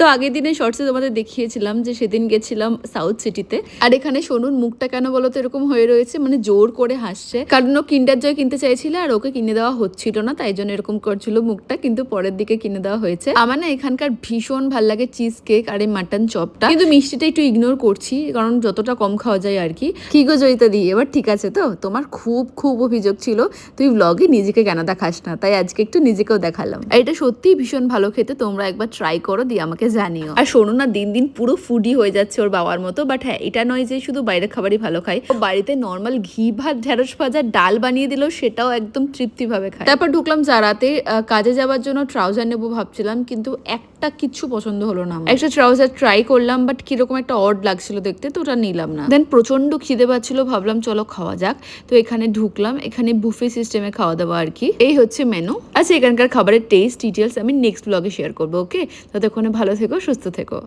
তো আগের দিনে শর্টসে তোমাদের দেখিয়েছিলাম যে সেদিন গেছিলাম সাউথ সিটিতে আর এখানে সোনুর মুখটা কেন বলো তো এরকম হয়ে রয়েছে মানে জোর করে হাসছে। কারণ ও কিন্ডার জয় কিনতে চাইছিল আর ওকে কিনে দেওয়া হচ্ছিল না, তাই জন্য এরকম করছিল মুখটা, কিন্তু পরের দিকে কিনে দেওয়া হয়েছে। আমার না এখানকার ভীষণ ভালো লাগে চিজ কেক আর এই মাটন চপটা কিন্তু মিষ্টিটা একটু ইগনোর করছি, কারণ যতটা কম খাওয়া যায় আর কি। কি গো জয়িতা দি, এবার ঠিক আছে তো? তোমার খুব খুব অভিযোগ ছিল, তুই ব্লগে নিজেকে কেন দেখাস না? তাই আজকে একটু নিজেকেও দেখালাম। এটা সত্যিই ভীষণ ভালো খেতে, তোমরা একবার ট্রাই করো, দিয়ে আমাকে জানিও। আর শোনো না দিন দিন পুরো ফুডি হয়ে যাচ্ছে ওর বাবার মতো বাট হ্যাঁ এটা নয় যে শুধু বাইরের খাবারই ভালো খায়। ও বাড়িতে নর্মাল ঘি ভাত ঢেঁড়স ভাজা ডাল বানিয়ে দিল সেটাও একদম তৃপ্তিভাবে খায়। তারপর ঢুকলাম জারাতে কাজে যাওয়ার জন্য ট্রাউজার নেব ভাবছিলাম কিন্তু একটা কিচ্ছু পছন্দ হলো না একটা ট্রাউজার ট্রাই করলাম বাট কীরকম একটা অড লাগছিল দেখতে তো ওটা নিলাম না। দেন প্রচণ্ড খিদে পাচ্ছিল ভাবলাম চলো খাওয়া যাক। তো এখানে ঢুকলাম এখানে বুফে সিস্টেমে খাওয়া দাওয়া আর কি। এই হচ্ছে মেনু আচ্ছা এখানকার খাবারের টেস্ট ডিটেলস আমি নেক্সট ব্লগে শেয়ার করব ওকে ততক্ষণে ভালো থেকো সুস্থ থেকো।